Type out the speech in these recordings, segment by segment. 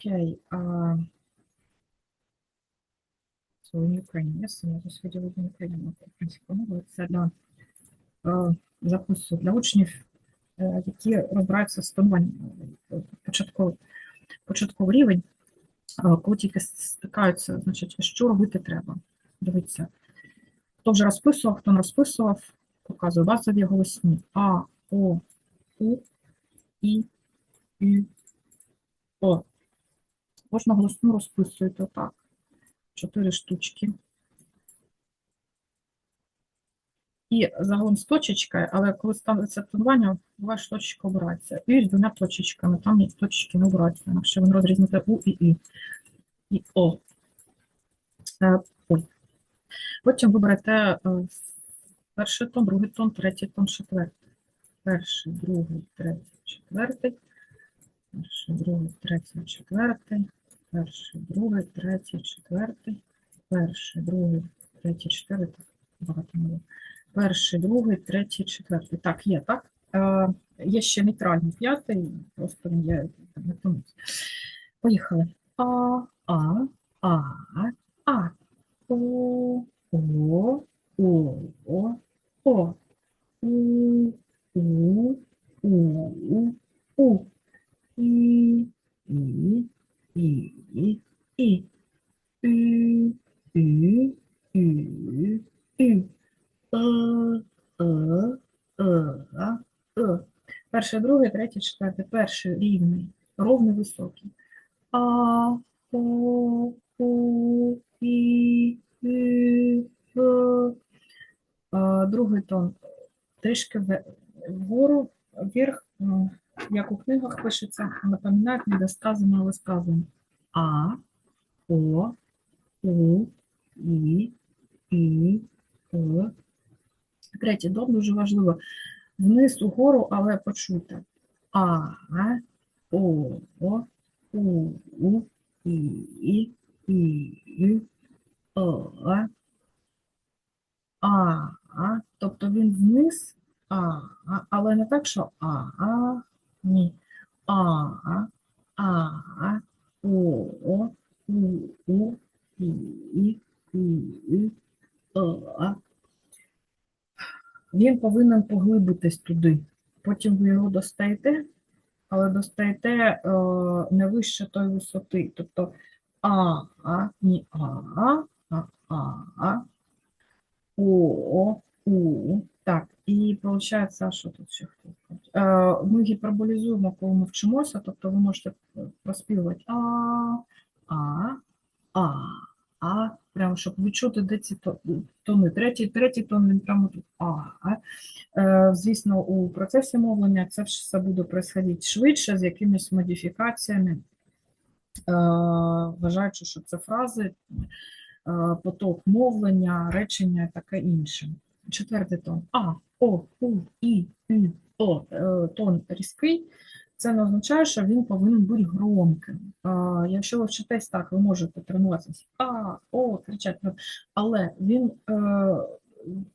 Окей. So in Ukraine, yes, I just видела in Ukraine, українською мовою. Це для запису для учнів, е, які розбираються з тонуванням е, початковий, початковий рівень, коли тільки стикаються, значить, що робити треба. Дивіться, хто вже розписував, хто не розписував, показую базові голосні. А, О, У, І, Ю, О. Кожну голосну розписуєте отак. Чотири штучки. І загалом з точечкою, але коли ставиться тонування, буває, що точечка обирається. І з двома точечками, там є точечки не обираються, інакше ви розрізните У і І. І О. Ой. Потім виберете е, перший тон, другий тон, третій тон, четвертий. Перший, другий, третій, четвертий. Перший, другий, третій, четвертий. Перший, другий, третій, четвертий. Перший, другий, третій, четвертий. Багато було. Перший, другий, третій, четвертий. Так, є, так? Е, є ще нейтральний п'ятий, просто він є не тому. Поїхали. А, А, А, А. О, О, О, О, О. У, У, У. Ü, Ü, Ü. Е, Е, Е, Е. Перший, рівний, ровний, високий. А, О, У, І, Ü, Е. Другий тон трішки вгору, вверх, як у книгах пишеться, напоминает недосказанное высказывание. А, О, У, І, І, Е. Третє, дом дуже важливо. Вниз угору, але почуйте. А, О, О, У, У, І, І, О, А, тобто він вниз, А, але не так, що А, А, ні. А, О, О, У, У, І, І, І, О, А. Він повинен поглибитись туди. Потім ви його достаєте, але достаєте е, не вище тої висоти. Тобто А, А, ні А, А, а, А, О, У. Так, і виходить, що тут ще хто? Е, Ми гіперболізуємо, коли ми вчимося, тобто ви можете проспівувати А, А, А, А, прямо щоб відчути, де ці тони. Третій, третій тон, він прямо тут А. а. Е, Звісно, у процесі мовлення це все буде происходити швидше, з якимись модифікаціями, Е, вважаючи, що це фрази, е, поток мовлення, речення таке інше. Четвертий тон. А, О, У, І, Ю, О. Тон різкий. Це не означає, що він повинен бути громким. Е, Якщо ви вчитесь так, ви можете тренуватися А, О, кричати, ну, але він е,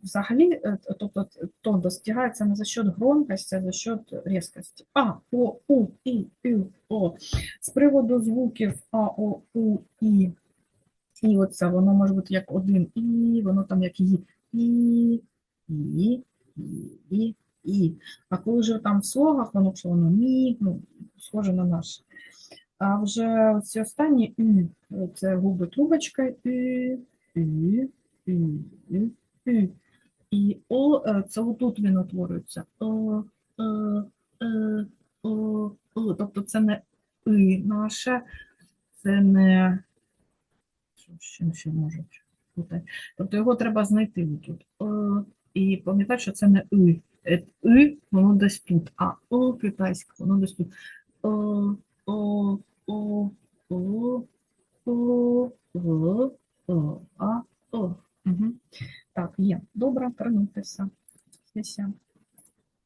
взагалі, е, тобто тон достигається не за счет громкості, а за счет різкості. А, О, У, І, Ю, О. З приводу звуків А, О, У, І, і оце воно може бути як один І, воно там як І, І, І, І, І, І. А коли вже там в слогах, воно що воно мі, ну, схоже на наше. А вже ці останні Ü, це губи трубочка Ü, Ü, Ü, Ü, Ü. І О, е, це отут він утворюється. О, е, е, о, о. Тобто це не И наше, це не що ще можуть бути. Тобто його треба знайти тут. І пам'ятати, що це не И. Е, И, воно десь тут, а О китайське, воно десь тут. О, о, о, о, о, о, о, а, о. Угу. Так, є. Добре, тренуйтеся. Сесія.